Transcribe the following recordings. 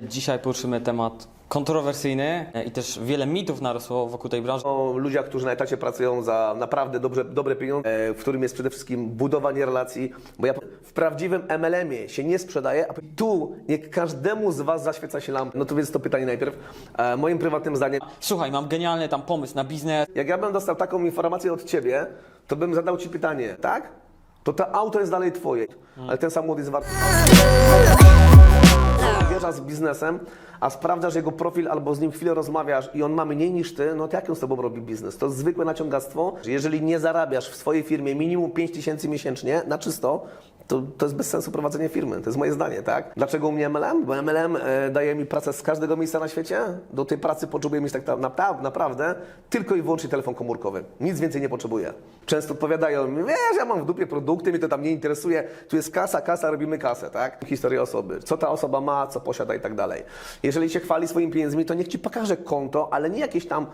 Dzisiaj poruszymy temat kontrowersyjny e, i też wiele mitów narosło wokół tej branży. O ludziach, którzy na etacie pracują za naprawdę dobrze, dobre pieniądze, e, w którym jest przede wszystkim budowanie relacji, bo ja w prawdziwym MLM-ie się nie sprzedaję, a tu niech każdemu z Was zaświeca się lampa. No to więc to pytanie najpierw. E, Moim prywatnym zdaniem, Słuchaj, mam genialny tam pomysł na biznes. jak ja bym dostał taką informację od Ciebie, to bym zadał Ci pytanie, tak? To to auto jest dalej Twoje, ale ten samochód jest warty. Wierzasz z biznesem, a sprawdzasz jego profil albo z nim chwilę rozmawiasz i on ma mniej niż ty, no to jak on z tobą robi biznes? To jest zwykłe naciągactwo. Jeżeli nie zarabiasz w swojej firmie minimum 5 tysięcy miesięcznie na czysto, to, to jest bez sensu prowadzenie firmy. To jest moje zdanie, tak? Dlaczego u mnie MLM? Bo MLM e, daje mi pracę z każdego miejsca na świecie. Do tej pracy potrzebuję mieć tak na- napra- naprawdę tylko i wyłącznie telefon komórkowy. Nic więcej nie potrzebuję. Często odpowiadają mi, wiesz, ja mam w dupie produkty, mnie to tam nie interesuje. Tu jest kasa, kasa, robimy kasę, tak? Historia osoby. Co ta osoba ma, co posiada i tak dalej. Jeżeli się chwali swoimi pieniędzmi, to niech ci pokaże konto, ale nie jakieś tam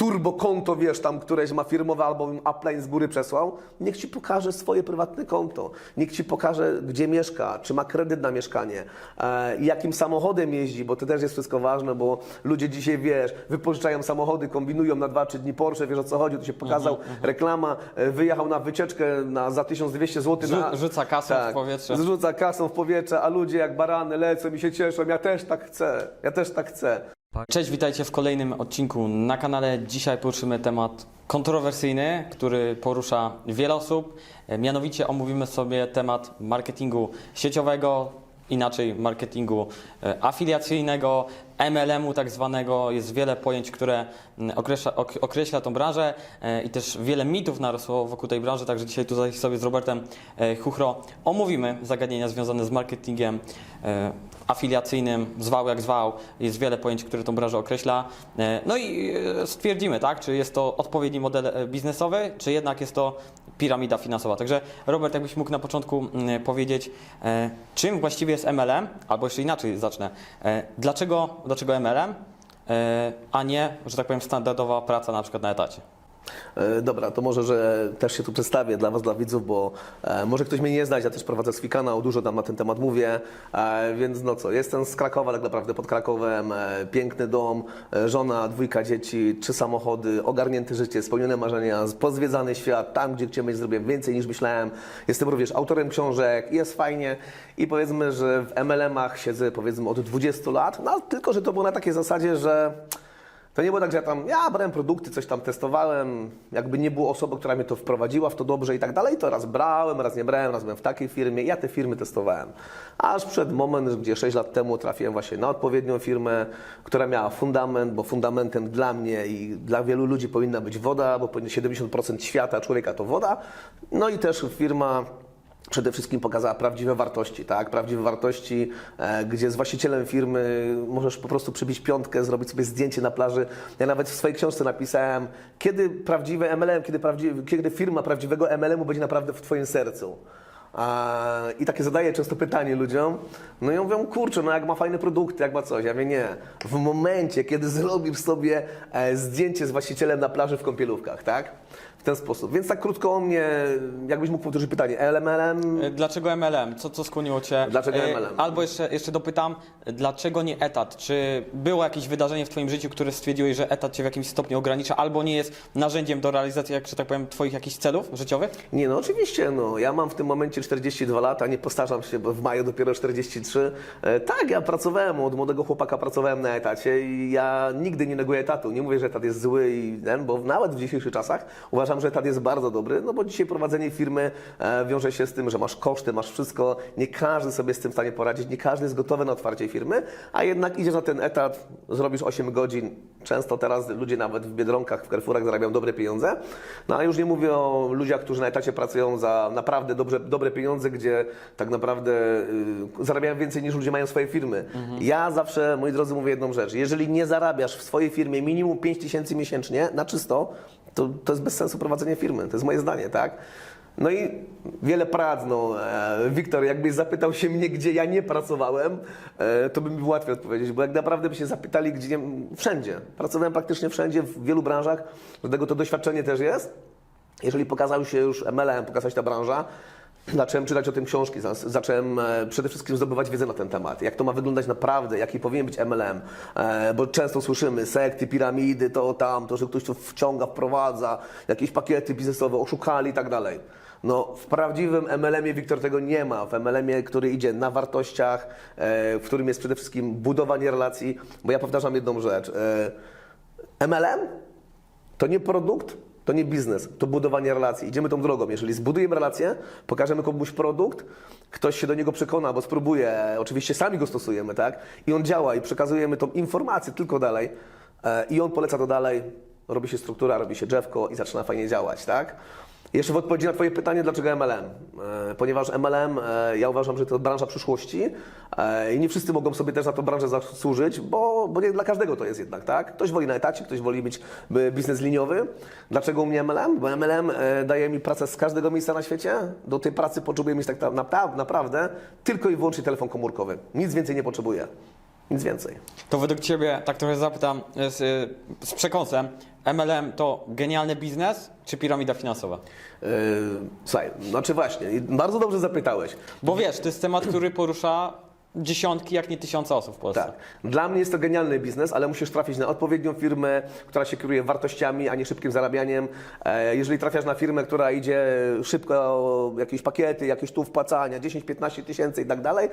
turbo konto, wiesz, tam któreś ma firmowe albo im upline z góry przesłał, niech ci pokaże swoje prywatne konto. Niech ci pokaże, gdzie mieszka, czy ma kredyt na mieszkanie, e, jakim samochodem jeździ, bo to też jest wszystko ważne, bo ludzie dzisiaj, wiesz, wypożyczają samochody, kombinują na 2-3 dni Porsche, wiesz o co chodzi, tu się pokazał reklama, e, wyjechał na wycieczkę na, za 1200 zł. Rzu- na, rzuca kasą w powietrze. Zrzuca kasą w powietrze, a ludzie jak barany lecą i się cieszą, ja też tak chcę, ja też tak chcę. Cześć, witajcie w kolejnym odcinku na kanale. Dzisiaj poruszymy temat kontrowersyjny, który porusza wiele osób. E, Mianowicie omówimy sobie temat marketingu sieciowego, inaczej marketingu e, afiliacyjnego, MLM-u tak zwanego. Jest wiele pojęć, które mm, określa, ok, określa tą branżę e, i też wiele mitów narosło wokół tej branży, także dzisiaj tutaj sobie z Robertem e, Chuchro omówimy zagadnienia związane z marketingiem e, afiliacyjnym, zwał jak zwał. Jest wiele pojęć, które tą branżę określa. No i stwierdzimy, tak, czy jest to odpowiedni model biznesowy, czy jednak jest to piramida finansowa. Także Robert, jakbyś mógł na początku mm, powiedzieć, czym właściwie jest MLM, albo jeszcze inaczej zacznę. E, Dlaczego, dlaczego MLM, e, a nie, że tak powiem, standardowa praca na przykład na etacie? E, Dobra, to może, że też się tu przedstawię dla Was, dla widzów, bo e, może ktoś mnie nie znać, ja też prowadzę swój kanał, dużo tam na ten temat mówię, e, więc no co, jestem z Krakowa, tak naprawdę pod Krakowem, piękny dom, żona, dwójka dzieci, trzy samochody, ogarnięte życie, spełnione marzenia, pozwiedzany świat, tam gdzie chciałem zrobię więcej niż myślałem. Jestem również autorem książek, jest fajnie i powiedzmy, że w MLM-ach siedzę powiedzmy od 20 lat, no tylko, że to było na takiej zasadzie, że to nie było tak, że ja tam, ja brałem produkty, coś tam testowałem, jakby nie było osoby, która mnie to wprowadziła w to dobrze i tak dalej, to raz brałem, raz nie brałem, raz byłem w takiej firmie, ja te firmy testowałem. Aż przed moment, gdzie 6 lat temu trafiłem właśnie na odpowiednią firmę, która miała fundament, bo fundamentem dla mnie i dla wielu ludzi powinna być woda, bo powinno 70% świata, człowieka to woda. No i też firma przede wszystkim pokazała prawdziwe wartości, tak? Prawdziwe wartości, e, gdzie z właścicielem firmy możesz po prostu przybić piątkę, zrobić sobie zdjęcie na plaży. Ja nawet w swojej książce napisałem, kiedy prawdziwe MLM, kiedy, prawdziwy, kiedy firma prawdziwego MLM-u będzie naprawdę w Twoim sercu. I takie zadaję często pytanie ludziom. No i mówią, kurczę, no jak ma fajne produkty, jak ma coś. Ja mówię, nie. W momencie, kiedy zrobisz sobie e, zdjęcie z właścicielem na plaży w kąpielówkach, tak? W ten sposób. Więc tak krótko o mnie, jakbyś mógł powtórzyć pytanie. LMLM, E, Dlaczego MLM? Co, co skłoniło Cię? Dlaczego E, MLM? Albo jeszcze, jeszcze dopytam, dlaczego nie etat? Czy było jakieś wydarzenie w Twoim życiu, które stwierdziłeś, że etat Cię w jakimś stopniu ogranicza, albo nie jest narzędziem do realizacji, jak że tak powiem, Twoich jakichś celów życiowych? Nie, no oczywiście, no. Ja mam w tym momencie 42 lata, nie postarzam się, bo w maju dopiero 43. E, tak, ja pracowałem, od młodego chłopaka pracowałem na etacie i ja nigdy nie neguję etatu. Nie mówię, że etat jest zły i ten, bo nawet w dzisiejszych czasach uważam, że etat jest bardzo dobry, no bo dzisiaj prowadzenie firmy e, wiąże się z tym, że masz koszty, masz wszystko. Nie każdy sobie z tym w stanie poradzić, nie każdy jest gotowy na otwarcie firmy, a jednak idziesz na ten etat, zrobisz 8 godzin. Często teraz ludzie nawet w Biedronkach, w Carrefourach zarabiają dobre pieniądze. No a już nie mówię o ludziach, którzy na etacie pracują za naprawdę dobrze, dobre pieniądze, gdzie tak naprawdę y, zarabiają więcej niż ludzie mają swoje firmy. Ja zawsze, moi drodzy, mówię jedną rzecz. Jeżeli nie zarabiasz w swojej firmie minimum 5 tysięcy miesięcznie na czysto, to, to jest bez sensu prowadzenie firmy. To jest moje zdanie, tak? No i wiele prac, no. E, Wiktor, jakbyś zapytał się mnie, gdzie ja nie pracowałem, e, to by mi było łatwiej odpowiedzieć, bo jak naprawdę by się zapytali, gdzie nie, wszędzie. Pracowałem praktycznie wszędzie, w wielu branżach, dlatego to doświadczenie też jest. Jeżeli pokazał się już MLM, pokazała się ta branża, Zacząłem czytać o tym książki, zacząłem e, przede wszystkim zdobywać wiedzę na ten temat. Jak to ma wyglądać naprawdę, jaki powinien być MLM. E, bo często słyszymy sekty, piramidy, to tam, to, że ktoś tu wciąga, wprowadza, jakieś pakiety biznesowe, oszukali i tak dalej. No, w prawdziwym MLM-ie, Wiktor, tego nie ma. W MLM-ie, który idzie na wartościach, e, w którym jest przede wszystkim budowanie relacji, bo ja powtarzam jedną rzecz. MLM to nie produkt, to nie biznes, to budowanie relacji. Idziemy tą drogą. Jeżeli zbudujemy relację, pokażemy komuś produkt, ktoś się do niego przekona, bo spróbuje, oczywiście sami go stosujemy, tak? I on działa i przekazujemy tą informację tylko dalej e, i on poleca to dalej, robi się struktura, robi się drzewko i zaczyna fajnie działać, tak? Jeszcze w odpowiedzi na Twoje pytanie, dlaczego MLM? E, Ponieważ MLM, e, ja uważam, że to branża przyszłości e, i nie wszyscy mogą sobie też na tą branżę zasłużyć, bo, bo nie dla każdego to jest jednak, tak? Ktoś woli na etacie, ktoś woli mieć biznes liniowy. Dlaczego u mnie MLM? Bo MLM daje mi pracę z każdego miejsca na świecie. Do tej pracy potrzebuję mieć tak na- na- naprawdę tylko i wyłącznie telefon komórkowy. Nic więcej nie potrzebuję. Nic więcej. To według Ciebie, tak trochę zapytam z, y, z przekąsem, MLM to genialny biznes czy piramida finansowa? Yy, słuchaj, znaczy właśnie, bardzo dobrze zapytałeś. Bo wiesz, to jest temat, który porusza dziesiątki, jak nie tysiące osób w Polsce. Tak. Dla mnie jest to genialny biznes, ale musisz trafić na odpowiednią firmę, która się kieruje wartościami, a nie szybkim zarabianiem. E, Jeżeli trafiasz na firmę, która idzie szybko, jakieś pakiety, jakieś tu wpłacania, 10-15 tysięcy i tak dalej,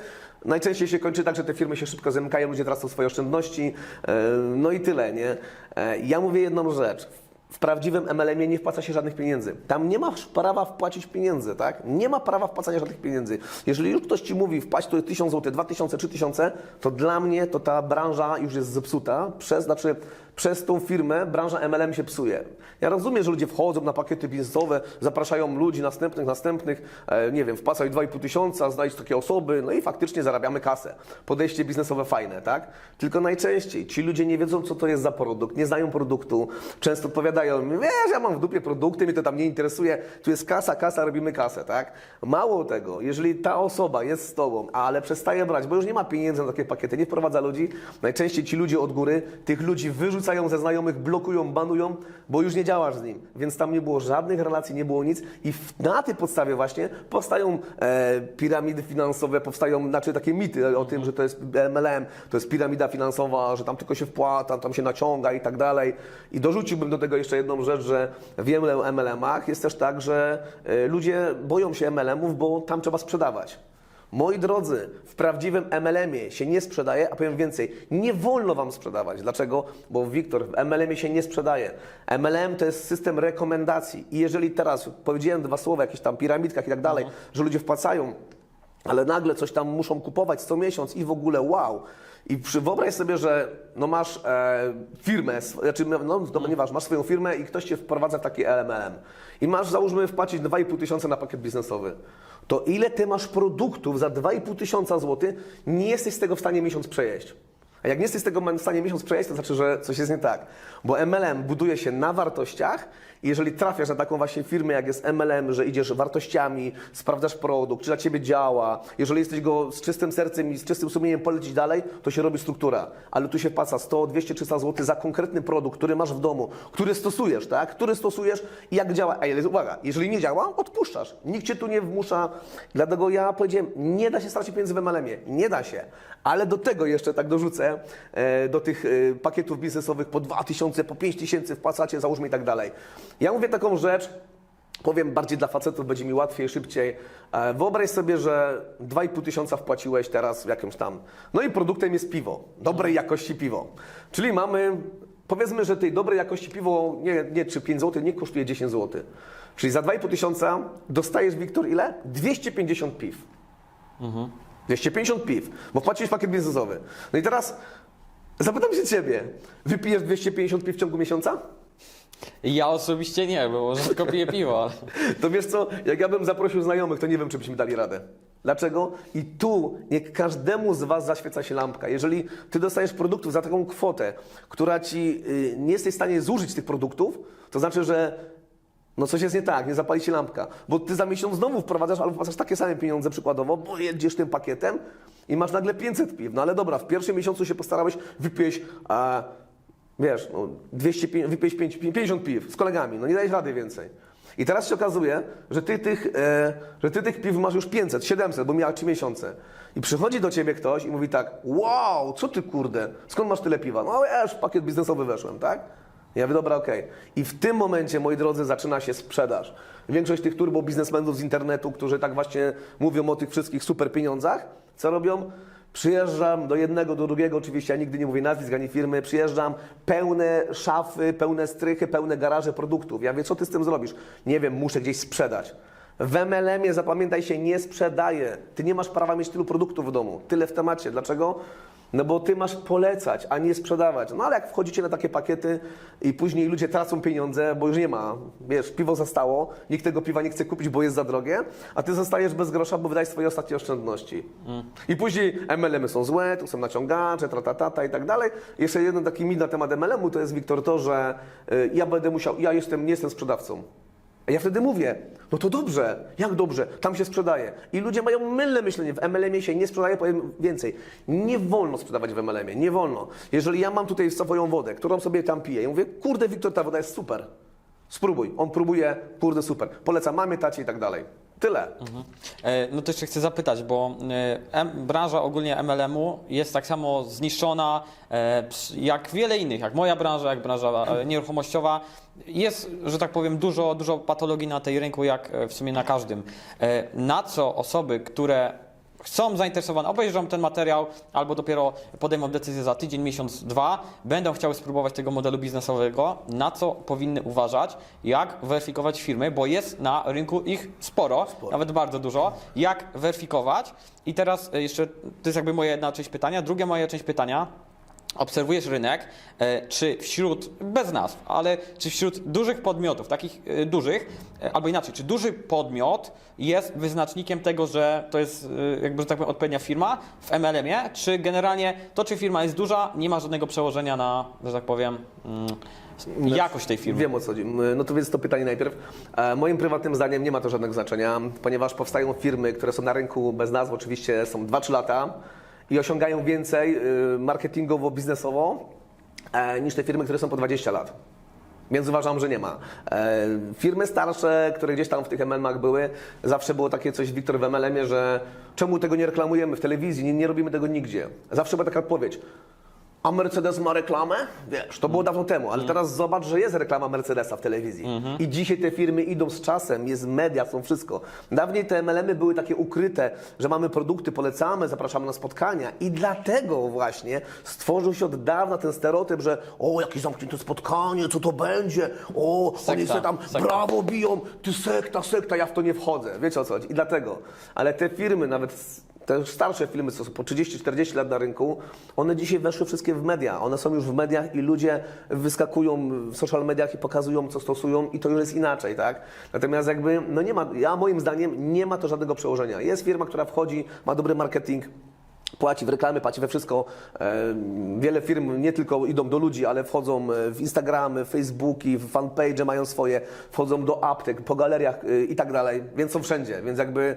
najczęściej się kończy tak, że te firmy się szybko zamykają, ludzie tracą swoje oszczędności, e, no i tyle, nie? E, Ja mówię jedną rzecz. W prawdziwym MLM-ie nie wpłaca się żadnych pieniędzy. Tam nie masz prawa wpłacić pieniędzy, tak? Nie ma prawa wpłacania żadnych pieniędzy. Jeżeli już ktoś ci mówi wpłać tu 1000 zł, 2000, 3000, to dla mnie to ta branża już jest zepsuta. Przez, znaczy, przez tą firmę branża MLM się psuje. Ja rozumiem, że ludzie wchodzą na pakiety biznesowe, zapraszają ludzi następnych, następnych, e, nie wiem, wpłacaj 2,5 tysiąca, znajdź takie osoby, no i faktycznie zarabiamy kasę. Podejście biznesowe fajne, tak? Tylko najczęściej ci ludzie nie wiedzą, co to jest za produkt, nie znają produktu, często odpowiadają wiesz, ja mam w dupie produkty, mnie to tam nie interesuje, tu jest kasa, kasa, robimy kasę, tak? Mało tego, jeżeli ta osoba jest z tobą, ale przestaje brać, bo już nie ma pieniędzy na takie pakiety, nie wprowadza ludzi, najczęściej ci ludzie od góry tych ludzi wyrzucają ze znajomych, blokują, banują, bo już nie działasz z nim. Więc tam nie było żadnych relacji, nie było nic i na tej podstawie właśnie powstają e, piramidy finansowe, powstają znaczy takie mity o tym, że to jest MLM, to jest piramida finansowa, że tam tylko się wpłata, tam się naciąga i tak dalej. I dorzuciłbym do tego jeszcze jedną rzecz, że wiemy o MLM-ach, jest też tak, że e, ludzie boją się MLM-ów, bo tam trzeba sprzedawać. Moi drodzy, w prawdziwym MLM-ie się nie sprzedaje, a powiem więcej, nie wolno Wam sprzedawać. Dlaczego? Bo Wiktor, w MLM-ie się nie sprzedaje. MLM to jest system rekomendacji i jeżeli teraz powiedziałem dwa słowa, jakieś tam piramidkach i tak dalej, że ludzie wpłacają, ale nagle coś tam muszą kupować co miesiąc i w ogóle wow. I przy, wyobraź sobie, że no masz e, firmę, znaczy, no to nieważne, masz swoją firmę i ktoś cię wprowadza w taki LMLM i masz załóżmy wpłacić 2,5 tysiąca na pakiet biznesowy. To ile ty masz produktów za 2,5 tysiąca złotych, nie jesteś z tego w stanie miesiąc przejeść. A jak nie jesteś z tego w stanie miesiąc przejść, to znaczy, że coś jest nie tak. Bo MLM buduje się na wartościach i jeżeli trafiasz na taką właśnie firmę, jak jest MLM, że idziesz wartościami, sprawdzasz produkt, czy dla Ciebie działa, jeżeli jesteś go z czystym sercem i z czystym sumieniem polecić dalej, to się robi struktura. Ale tu się wpłaca 100, 200, 300 zł za konkretny produkt, który masz w domu, który stosujesz, tak? Który stosujesz i jak działa. A uwaga, jeżeli nie działa, odpuszczasz. Nikt Cię tu nie wmusza. Dlatego ja powiedziałem, nie da się stracić pieniędzy w MLM-ie. Nie da się. Ale do tego jeszcze tak dorzucę, e, do tych e, pakietów biznesowych po 2000, po 5000 wpłacacie, załóżmy i tak dalej. Ja mówię taką rzecz, powiem bardziej dla facetów, będzie mi łatwiej, szybciej. E, Wyobraź sobie, że 2,5 tysiąca wpłaciłeś teraz w jakimś tam. No i produktem jest piwo, dobrej jakości piwo. Czyli mamy, powiedzmy, że tej dobrej jakości piwo, nie, nie czy 5 zł, nie kosztuje 10 zł. Czyli za 2,5 tysiąca dostajesz, Wiktor, ile? 250 piw. 250 piw, bo wpłaciłeś pakiet biznesowy. No i teraz zapytam się Ciebie, wypijesz 250 piw w ciągu miesiąca? Ja osobiście nie, bo rzadko piję piwo, ale... To wiesz co, jak ja bym zaprosił znajomych, to nie wiem, czy byśmy dali radę. Dlaczego? I tu niech każdemu z Was zaświeca się lampka. Jeżeli Ty dostajesz produktów za taką kwotę, która Ci y, nie jesteś w stanie zużyć tych produktów, to znaczy, że no coś jest nie tak, nie zapali się lampka. Bo Ty za miesiąc znowu wprowadzasz albo wpłacasz takie same pieniądze przykładowo, bo jedziesz tym pakietem i masz nagle 500 piw. No ale dobra, w pierwszym miesiącu się postarałeś, wypiłeś... A, Wiesz, no 200, pi- wypiłeś pięć- 50 piw z kolegami, no nie dajesz rady więcej. I teraz się okazuje, że ty tych, e, że ty tych piw masz już 500, 700, bo miała 3 miesiące. I przychodzi do ciebie ktoś i mówi tak, wow, co ty kurde, skąd masz tyle piwa? No już w pakiet biznesowy weszłem, tak? Ja mówię, dobra, okej. I w tym momencie, moi drodzy, zaczyna się sprzedaż. Większość tych turbo biznesmenów z internetu, którzy tak właśnie mówią o tych wszystkich super pieniądzach, co robią? Przyjeżdżam do jednego, do drugiego, oczywiście ja nigdy nie mówię nazwisk ani firmy, przyjeżdżam, pełne szafy, pełne strychy, pełne garaże produktów. Ja wiem, co ty z tym zrobisz? Nie wiem, muszę gdzieś sprzedać. W MLM-ie, zapamiętaj się, nie sprzedaje. Ty nie masz prawa mieć tylu produktów w domu. Tyle w temacie. Dlaczego? No bo ty masz polecać, a nie sprzedawać. No ale jak wchodzicie na takie pakiety i później ludzie tracą pieniądze, bo już nie ma, wiesz, piwo zostało, nikt tego piwa nie chce kupić, bo jest za drogie, a ty zostajesz bez grosza, bo wydajesz swoje ostatnie oszczędności. I później MLM-y są złe, tu są naciągacze, tratatata i tak dalej. Jeszcze jeden taki mit na temat MLM-u to jest, Wiktor, to, że y, ja będę musiał, ja jestem, nie jestem sprzedawcą. A ja wtedy mówię, no to dobrze, jak dobrze, tam się sprzedaje. I ludzie mają mylne myślenie, w MLM-ie się nie sprzedaje, powiem więcej. Nie wolno sprzedawać w MLM-ie, nie wolno. Jeżeli ja mam tutaj swoją wodę, którą sobie tam piję i mówię, kurde Wiktor, ta woda jest super, spróbuj. On próbuje, kurde super, poleca mamie, tacie i tak dalej. Tyle. E, No to jeszcze chcę zapytać, bo e, branża ogólnie MLM-u jest tak samo zniszczona e, jak wiele innych, jak moja branża, jak branża nieruchomościowa. Jest, że tak powiem, dużo, dużo patologii na tej rynku, jak w sumie na każdym. Na co osoby, które są zainteresowane, obejrzą ten materiał albo dopiero podejmą decyzję za tydzień, miesiąc, dwa, będą chciały spróbować tego modelu biznesowego, na co powinny uważać, jak weryfikować firmy, bo jest na rynku ich sporo, nawet bardzo dużo, jak weryfikować. I teraz e, jeszcze, to jest jakby moja jedna część pytania. Druga moja część pytania, obserwujesz rynek, e, czy wśród, bez nazw, ale czy wśród dużych podmiotów, takich e, dużych, e, albo inaczej, czy duży podmiot jest wyznacznikiem tego, że to jest jakby, że tak powiem, odpowiednia firma w MLM-ie, czy generalnie to, czy firma jest duża, nie ma żadnego przełożenia na, że tak powiem, mm, jakość tej firmy? Wiem o co chodzi. No to więc to pytanie najpierw. Moim prywatnym zdaniem nie ma to żadnego znaczenia, ponieważ powstają firmy, które są na rynku bez nazw, oczywiście są 2-3 lata i osiągają więcej y, marketingowo-biznesowo e, niż te firmy, które są po 20 lat. Więc uważam, że nie ma. E, firmy starsze, które gdzieś tam w tych MLM-ach były, zawsze było takie coś, Wiktor, w MLM-ie, że czemu tego nie reklamujemy w telewizji, nie, nie robimy tego nigdzie. Zawsze była taka odpowiedź. A Mercedes ma reklamę? Wiesz, to było dawno temu, ale teraz zobacz, że jest reklama Mercedesa w telewizji. I dzisiaj te firmy idą z czasem, jest media, są wszystko. Dawniej te MLM-y były takie ukryte, że mamy produkty, polecamy, zapraszamy na spotkania i dlatego właśnie stworzył się od dawna ten stereotyp, że o, jakieś zamknięte spotkanie, co to będzie? O, oni Sekta, sobie tam sekta. brawo biją, ty sekta, sekta, ja w to nie wchodzę. Wiecie o co chodzi? I dlatego. Ale te firmy, nawet te starsze filmy, co są po 30-40 lat na rynku, one dzisiaj weszły wszystkie w media. One są już w mediach i ludzie wyskakują w social mediach i pokazują, co stosują i to już jest inaczej, tak? Natomiast jakby, no nie ma, ja moim zdaniem nie ma to żadnego przełożenia. Jest firma, która wchodzi, ma dobry marketing, płaci w reklamy, płaci we wszystko. E, Wiele firm nie tylko idą do ludzi, ale wchodzą e, w Instagramy, Facebooki, w fanpage mają swoje, wchodzą do aptek, po galeriach e, i tak dalej, więc są wszędzie, więc jakby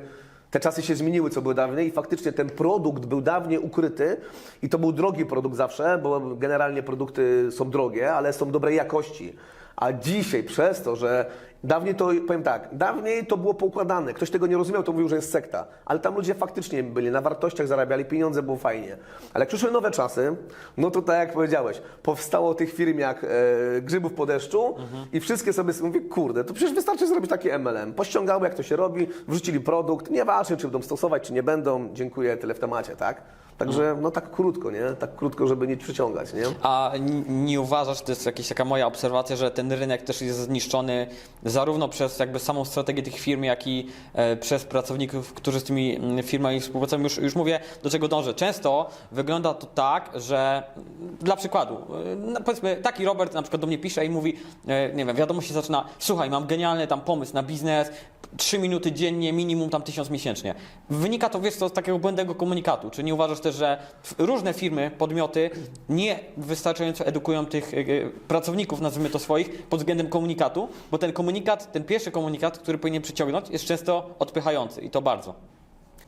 te czasy się zmieniły, co było dawniej i faktycznie ten produkt był dawniej ukryty i to był drogi produkt zawsze, bo generalnie produkty są drogie, ale są dobrej jakości. A dzisiaj przez to, że dawniej to, powiem tak, dawniej to było poukładane, ktoś tego nie rozumiał, to mówił, że jest sekta, ale tam ludzie faktycznie byli, na wartościach zarabiali, pieniądze było fajnie. Ale jak przyszły nowe czasy, no to tak jak powiedziałeś, powstało tych firm jak e, grzybów po deszczu i wszystkie sobie mówię, kurde, to przecież wystarczy zrobić taki MLM. Pościągały, jak to się robi, wrzucili produkt, nieważne, czy będą stosować, czy nie będą, dziękuję, tyle w temacie, tak? Także no tak krótko, nie? Tak krótko, żeby nie przyciągać, nie? A nie uważasz, to jest jakaś taka moja obserwacja, że ten rynek też jest zniszczony zarówno przez jakby samą strategię tych firm, jak i e, przez pracowników, którzy z tymi mm, firmami współpracują. Już, już mówię, do czego dążę. Często wygląda to tak, że mm, dla przykładu, e, no powiedzmy, taki Robert na przykład do mnie pisze i mówi, e, nie wiem, wiadomość się zaczyna, słuchaj, mam genialny tam pomysł na biznes, 3 minuty dziennie, minimum tam 1000 miesięcznie. Wynika to, wiesz co, z takiego błędnego komunikatu. Czy nie uważasz też, że różne firmy, podmioty nie wystarczająco edukują tych pracowników, nazwijmy to swoich, pod względem komunikatu, bo ten komunikat, ten pierwszy komunikat, który powinien przyciągnąć, jest często odpychający i to bardzo.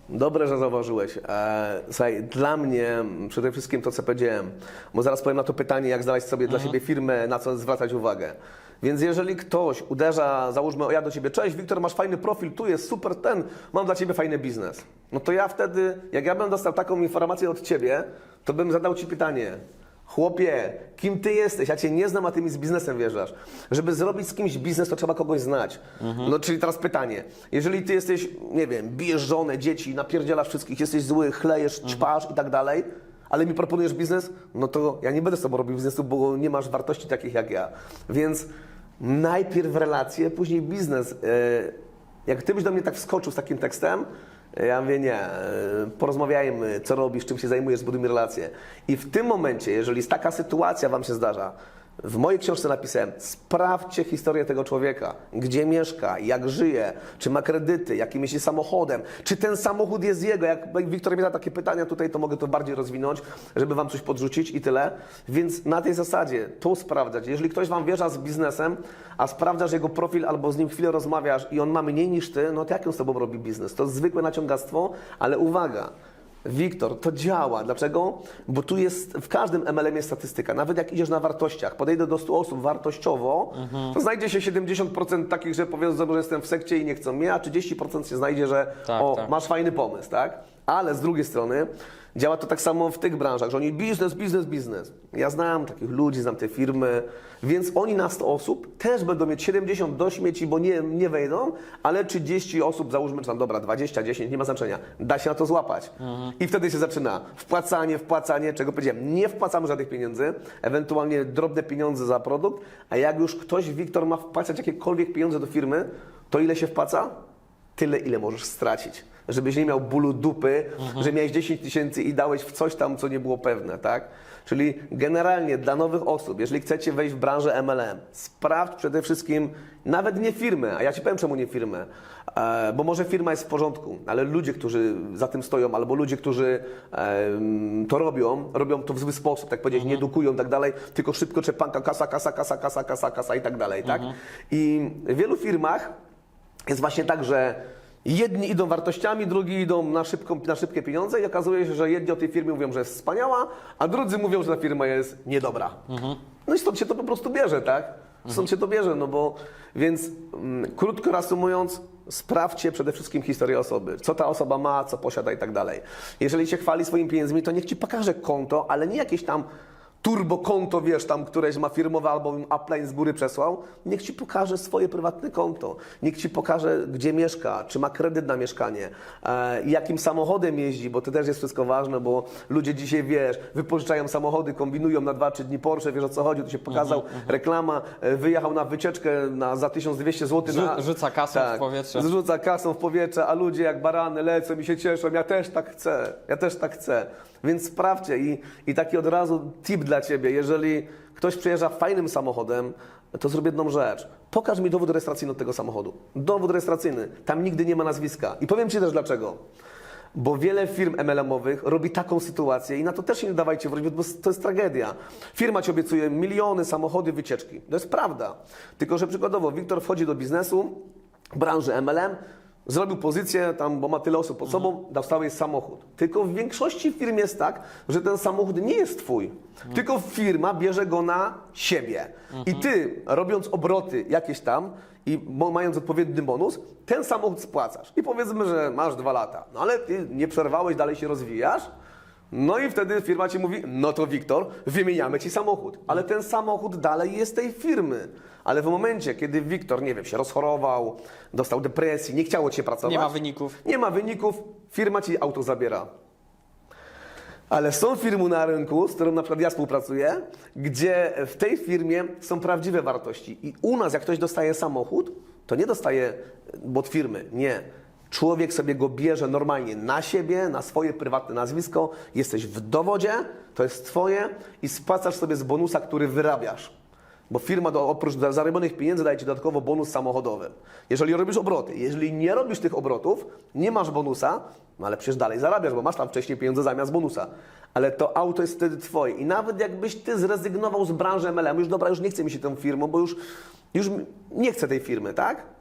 Dobre, że zauważyłeś. E, słuchaj, dla mnie przede wszystkim to, co powiedziałem, bo zaraz powiem na to pytanie, jak znaleźć sobie dla siebie firmę, na co zwracać uwagę. Więc jeżeli ktoś uderza, załóżmy, o ja do ciebie, cześć, Wiktor, masz fajny profil, tu jest super ten, mam dla ciebie fajny biznes. No to ja wtedy, jak ja bym dostał taką informację od ciebie, to bym zadał ci pytanie, Chłopie, kim ty jesteś? Ja cię nie znam, a ty mi z biznesem wierzasz. Żeby zrobić z kimś biznes, to trzeba kogoś znać. No czyli teraz pytanie. Jeżeli ty jesteś, nie wiem, bijesz żonę, dzieci, napierdzielasz wszystkich, jesteś zły, chlejesz, ćpasz i tak dalej, ale mi proponujesz biznes, no to ja nie będę z tobą robił biznesu, bo nie masz wartości takich jak ja. Więc najpierw relacje, później biznes. E, Jak ty byś do mnie tak wskoczył z takim tekstem, ja mówię, nie, porozmawiajmy, co robisz, czym się zajmujesz, zbudujmy relacje. I w tym momencie, jeżeli taka sytuacja Wam się zdarza, w mojej książce napisałem, sprawdźcie historię tego człowieka, gdzie mieszka, jak żyje, czy ma kredyty, jakim jeździ samochodem, czy ten samochód jest jego. Jak Wiktor mi da takie pytania tutaj, to mogę to bardziej rozwinąć, żeby Wam coś podrzucić i tyle. Więc na tej zasadzie to sprawdzać. Jeżeli ktoś Wam wierza z biznesem, a sprawdzasz jego profil albo z nim chwilę rozmawiasz i on ma mniej niż Ty, no to jak on z Tobą robi biznes? To zwykłe naciągactwo, ale uwaga, Wiktor, to działa. Dlaczego? Bo tu jest w każdym MLM jest statystyka. Nawet jak idziesz na wartościach, podejdę do 100 osób wartościowo, to znajdzie się 70% takich, że powiedzą, że jestem w sekcie i nie chcą mnie, a 30% się znajdzie, że Tak, o, tak. masz fajny pomysł, tak? Ale z drugiej strony działa to tak samo w tych branżach, że oni biznes, biznes, biznes. Ja znam takich ludzi, znam te firmy, więc oni na 100 osób też będą mieć 70 do śmieci, bo nie, nie wejdą, ale 30 osób, załóżmy, czy tam dobra, 20, 10, nie ma znaczenia, da się na to złapać. I wtedy się zaczyna wpłacanie, wpłacanie, czego powiedziałem, nie wpłacamy żadnych pieniędzy, ewentualnie drobne pieniądze za produkt, a jak już ktoś, Wiktor, ma wpłacać jakiekolwiek pieniądze do firmy, to ile się wpłaca? tyle, ile możesz stracić. Żebyś nie miał bólu dupy, że miałeś 10 tysięcy i dałeś w coś tam, co nie było pewne, tak? Czyli generalnie dla nowych osób, jeżeli chcecie wejść w branżę MLM, sprawdź przede wszystkim nawet nie firmę, a ja Ci powiem czemu nie firmę, e, bo może firma jest w porządku, ale ludzie, którzy za tym stoją, albo ludzie, którzy to robią, robią to w zły sposób, tak powiedzieć, nie edukują i tak dalej, tylko szybko czepanka, kasa, kasa, kasa, kasa, kasa, kasa i tak dalej, tak? I w wielu firmach jest właśnie tak, że jedni idą wartościami, drugi idą na, szybką, na szybkie pieniądze i okazuje się, że jedni o tej firmie mówią, że jest wspaniała, a drudzy mówią, że ta firma jest niedobra. No i stąd się to po prostu bierze, tak? Stąd się to bierze, no bo więc mm, krótko reasumując, sprawdźcie przede wszystkim historię osoby. Co ta osoba ma, co posiada i tak dalej. Jeżeli się chwali swoimi pieniędzmi, to niech ci pokaże konto, ale nie jakieś tam turbo konto, wiesz, tam któreś ma firmowe albo im upline z góry przesłał, niech ci pokaże swoje prywatne konto. Niech ci pokaże, gdzie mieszka, czy ma kredyt na mieszkanie, e, jakim samochodem jeździ, bo to też jest wszystko ważne, bo ludzie dzisiaj, wiesz, wypożyczają samochody, kombinują na 2-3 dni Porsche, wiesz o co chodzi, tu się pokazał reklama, e, wyjechał na wycieczkę na, za 1200 zł. Na, rzuca kasą w powietrze. Zrzuca kasą w powietrze, a ludzie jak barany lecą i się cieszą. Ja też tak chcę, ja też tak chcę. Więc sprawdźcie i, i taki od razu tip dla Ciebie. Jeżeli ktoś przyjeżdża fajnym samochodem, to zrób jedną rzecz. Pokaż mi dowód rejestracyjny od tego samochodu. Dowód rejestracyjny. Tam nigdy nie ma nazwiska. I powiem Ci też dlaczego. Bo wiele firm MLM-owych robi taką sytuację i na to też nie dawajcie wrócić, bo to jest tragedia. Firma Ci obiecuje miliony, samochody, wycieczki. To jest prawda. Tylko, że przykładowo Wiktor wchodzi do biznesu, branży MLM, zrobił pozycję tam, bo ma tyle osób pod sobą, dostałeś samochód. Tylko w większości firm jest tak, że ten samochód nie jest twój, tylko firma bierze go na siebie. I ty, robiąc obroty jakieś tam i mając odpowiedni bonus, ten samochód spłacasz. I powiedzmy, że masz dwa lata, no ale ty nie przerwałeś, dalej się rozwijasz, no i wtedy firma ci mówi, no to Wiktor, wymieniamy ci samochód. Ale ten samochód dalej jest tej firmy. Ale w momencie, kiedy Wiktor, nie wiem, się rozchorował, dostał depresji, nie chciało cię pracować. Nie ma wyników. Nie ma wyników, firma ci auto zabiera. Ale są firmy na rynku, z którą na przykład ja współpracuję, gdzie w tej firmie są prawdziwe wartości. I u nas, jak ktoś dostaje samochód, to nie dostaje od firmy, nie. Człowiek sobie go bierze normalnie na siebie, na swoje prywatne nazwisko, jesteś w dowodzie, to jest twoje i spłacasz sobie z bonusa, który wyrabiasz. Bo firma do, oprócz zarobionych pieniędzy daje Ci dodatkowo bonus samochodowy. Jeżeli robisz obroty, jeżeli nie robisz tych obrotów, nie masz bonusa, no ale przecież dalej zarabiasz, bo masz tam wcześniej pieniądze zamiast bonusa. Ale to auto jest wtedy Twoje. I nawet jakbyś Ty zrezygnował z branży MLM, już dobra, już nie chce mi się tą firmą, bo już, już nie chcę tej firmy, tak?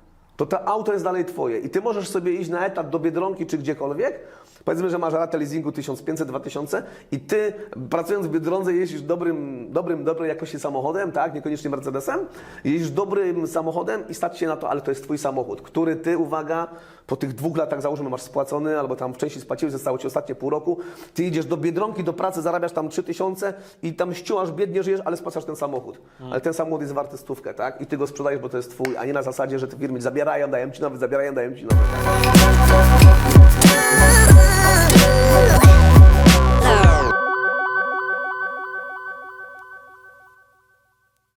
To to auto jest dalej twoje i ty możesz sobie iść na etat do Biedronki czy gdziekolwiek, powiedzmy, że masz ratę leasingu 1500-2000 i ty pracując w Biedronce jeździsz dobrym, dobrym, dobrej jakości samochodem, tak, niekoniecznie Mercedesem, jeździsz dobrym samochodem i stać się na to, ale to jest twój samochód, który ty, uwaga, po tych dwóch latach załóżmy masz spłacony, albo tam wcześniej spłaciłeś, zostało ci ostatnie pół roku, ty idziesz do Biedronki, do pracy, zarabiasz tam 3000 i tam ściułasz, biednie żyjesz, ale spłacasz ten samochód. Ale ten samochód jest warty stówkę, tak? I ty go sprzedajesz, bo to jest twój, a nie na zasadzie, że te firmy zabierają, ayında hemşin hafıza bir ayında de novo